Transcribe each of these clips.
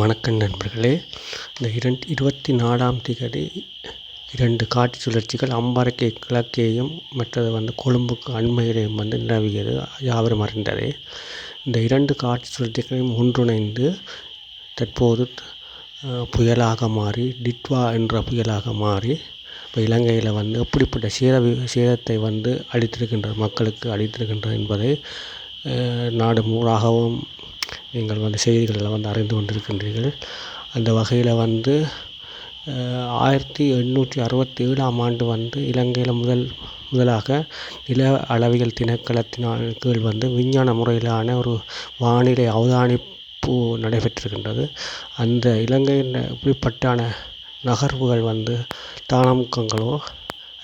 வணக்கம் நண்பர்களே. இந்த இரண்டு இருபத்தி நாலாம் திகதி இரண்டு காற்று சுழற்சிகள் அம்பாறைக்கு கிழக்கேயும் மற்றது வந்து கொழும்புக்கு அண்மையிலேயும் வந்து நிலவியது யாவரும் அறிந்ததே. இந்த இரண்டு காட்சி சுழற்சிகளையும் ஒன்றிணைந்து தற்போது புயலாக மாறி டிட்வா என்ற புயலாக மாறி இப்போ இலங்கையில் வந்து எப்படிப்பட்ட சேத சேதத்தை வந்து அளித்திருக்கின்ற மக்களுக்கு அளித்திருக்கின்றது என்பதை நாடு மூலாகவும் நீங்கள் வந்து செய்திகளில் வந்து அறிந்து கொண்டிருக்கின்றீர்கள். அந்த வகையில் வந்து ஆயிரத்தி எண்ணூற்றி அறுபத்தி ஏழாம் ஆண்டு வந்து இலங்கையில் முதல் முதலாக நில அளவியல் திணைக்களத்தினால் கீழ் வந்து விஞ்ஞான முறையிலான ஒரு வானிலை அவதானிப்பு நடைபெற்றிருக்கின்றது. அந்த இலங்கையின் இப்படிப்பட்டான நகர்வுகள் வந்து தானமுக்கங்களோ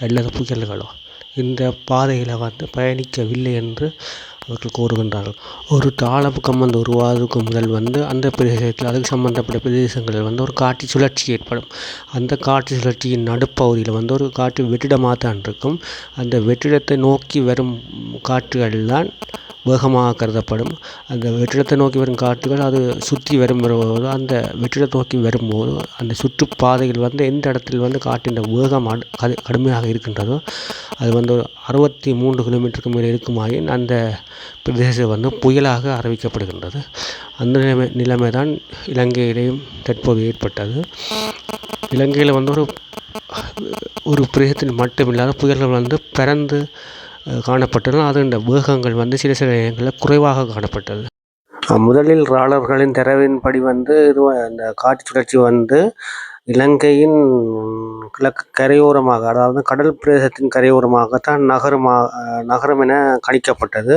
அல்லது புயல்களோ இந்த பாதையில் வந்து பயணிக்கவில்லை என்று அவர்கள் கூறுகின்றார்கள். ஒரு தாளபுக்கம் வந்து உருவாவதற்கு முதல் வந்து அந்த பிரதேசத்தில் அதுக்கு சம்பந்தப்பட்ட பிரதேசங்களில் வந்து ஒரு காற்று சுழற்சி ஏற்படும். அந்த காற்று சுழற்சியின் நடுப்பகுதியில் வந்து ஒரு காற்று வெற்றிடமாக தான் இருக்கும். அந்த வெற்றிடத்தை நோக்கி வரும் காற்றுகள் தான் வேகமாக கருதப்படும். அந்த வெற்றிடத்தை நோக்கி வரும் காற்றுகள் அது சுற்றி வரும் வரும்போது அந்த வெற்றிடத்தை நோக்கி வரும்போது அந்த சுற்றுப்பாதையில் வந்து எந்த இடத்தில் வந்து காற்றின் வேகம் அடு- கடுமையாக இருக்கின்றதோ அது வந்து அறுபத்தி மூன்று கிலோமீட்டருக்கு மேலே இருக்குமாயின் அந்த பிரதேசம் வந்து புயலாக அறிவிக்கப்படுகின்றது. அந்த நிலைமை நிலைமை தான் இலங்கையிலேயும் தற்போது ஏற்பட்டது. இலங்கையில் வந்து ஒரு ஒரு பிரதேசத்தில் மட்டுமில்லாத புயல்கள் வந்து பிறந்து காணப்பட்டதும் அது இந்த வேகங்கள் வந்து சில சில இடங்களில் குறைவாக காணப்பட்டது. முதலில் ராளர்களின் தரவின்படி வந்து இது அந்த காற்று சுழற்சி வந்து இலங்கையின் கிழக்கு கரையோரமாக அதாவது கடல் பிரதேசத்தின் கரையோரமாகத்தான் நகரமாக நகரம் என கணிக்கப்பட்டது.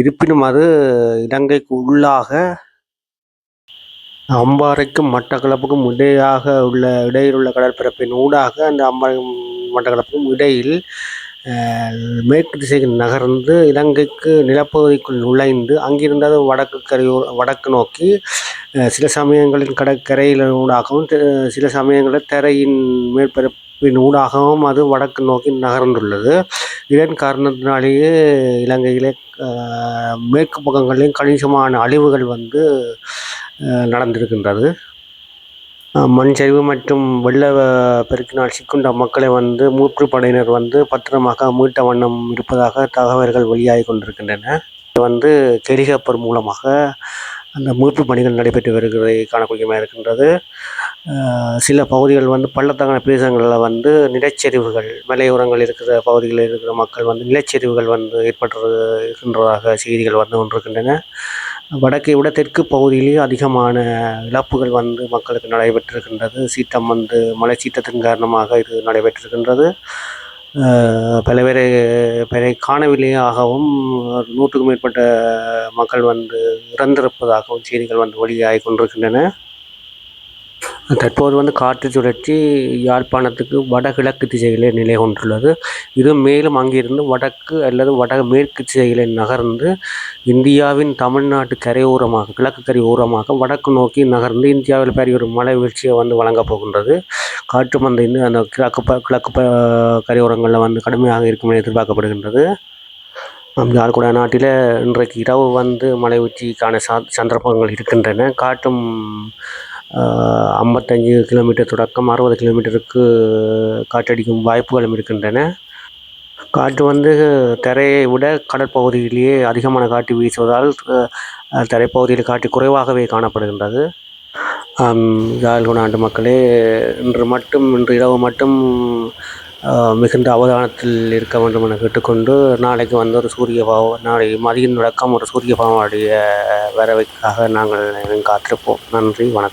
இருப்பினும் அது இலங்கைக்கு உள்ளாக அம்பாறைக்கும் மட்டக்களப்புக்கும் இடையாக உள்ள இடையில் உள்ள கடற்பரப்பின் ஊடாக அந்த அம்பாறைக்கும் மட்டக்களப்புக்கும் இடையில் மேற்கு திசைக்கு நகர்ந்து இலங்கைக்கு நிலப்பகுதிக்குள் நுழைந்து அங்கிருந்து அது வடக்கு கரையோ வடக்கு நோக்கி சில சமயங்களில் கடற்கரையில் ஊடாகவும் சில சமயங்களில் தரையின் மேற்பரப்பின் ஊடாகவும் அது வடக்கு நோக்கி நகர்ந்துள்ளது. இதன் காரணத்தினாலேயே இலங்கையிலே மேற்கு பக்கங்களிலும் கணிசமான அழிவுகள் வந்து நடந்திருக்கின்றது. மண் சரிவு மற்றும் வெள்ள பெருக்கினால் சிக்குண்ட மக்களை வந்து மூன்று படையினர் வந்து பத்திரமாக மீட்ட வண்ணம் இருப்பதாக தகவல்கள் வெளியாகி கொண்டிருக்கின்றன. வந்து ஹெலிகாப்டர் மூலமாக அந்த மீட்பு பணிகள் நடைபெற்று வருகிறதை காணக்கூடியமாக இருக்கின்றது. சில பகுதிகள் வந்து பள்ளத்தாக்கான பிரதேசங்களில் வந்து நிலச்சரிவுகள் மலையோரங்கள் இருக்கிற பகுதிகளில் இருக்கிற மக்கள் வந்து நிலச்சரிவுகள் வந்து ஏற்பட்டு இருக்கின்றதாக செய்திகள் வந்து கொண்டிருக்கின்றன. வடக்கை விட தெற்கு பகுதியிலேயே அதிகமான இழப்புகள் வந்து மக்களுக்கு நடைபெற்றிருக்கின்றது. சீற்றம் வந்து மழை சீற்றத்தின் காரணமாக இது நடைபெற்றிருக்கின்றது. பல பேரை பேரை காணவில்லையாகவும் நூற்றுக்கும் மேற்பட்ட மக்கள் வந்து இறந்திருப்பதாகவும் செய்திகள் வந்து வெளியாகி கொண்டிருக்கின்றன. தற்போது வந்து காற்று சுழற்சி யாழ்ப்பாணத்துக்கு வடகிழக்கு திசையிலே நிலை கொண்டுள்ளது. இது மேலும் அங்கிருந்து வடக்கு அல்லது வட மேற்கு திசையிலே நகர்ந்து இந்தியாவின் தமிழ்நாட்டு கரையோரமாக கிழக்கு கரையோரமாக வடக்கு நோக்கி நகர்ந்து இந்தியாவில் பெரிய ஒரு மழை வீழ்ச்சியை வந்து வழங்கப் போகின்றது. காற்று மந்த இன்னும் அந்த கிழக்கு ப கிழக்கு ப கரையோரங்களில் வந்து கடுமையாக இருக்கும் என எதிர்பார்க்கப்படுகின்றது. நம் யாழ்குடா நாட்டில் இன்றைக்கு இரவு வந்து மழை உச்சிக்கான சா சந்தர்ப்பங்கள் இருக்கின்றன. காற்றும் ஐம்பத்தஞ்சு கிலோமீட்டர் தொடக்கம் அறுபது கிலோமீட்டருக்கு காற்றடிக்கும் வாய்ப்புகளும் இருக்கின்றன. காற்று வந்து தரையை விட கடற்பகுதியிலேயே அதிகமான காற்று வீசுவதால் தரைப்பகுதியில் காற்று குறைவாகவே காணப்படுகின்றது. ஆம், ஆண்டு மக்களே இன்று மட்டும் இன்று இரவு மட்டும் மிகுந்த அவதானத்தில் இருக்க வேண்டும் என கேட்டுக்கொண்டு நாளைக்கு வந்து ஒரு சூரிய பாவம் நாளை மதியம் நடக்கம் ஒரு சூரிய பாவனுடைய வரவைக்காக நாங்கள் காத்திருப்போம். நன்றி வணக்கம்.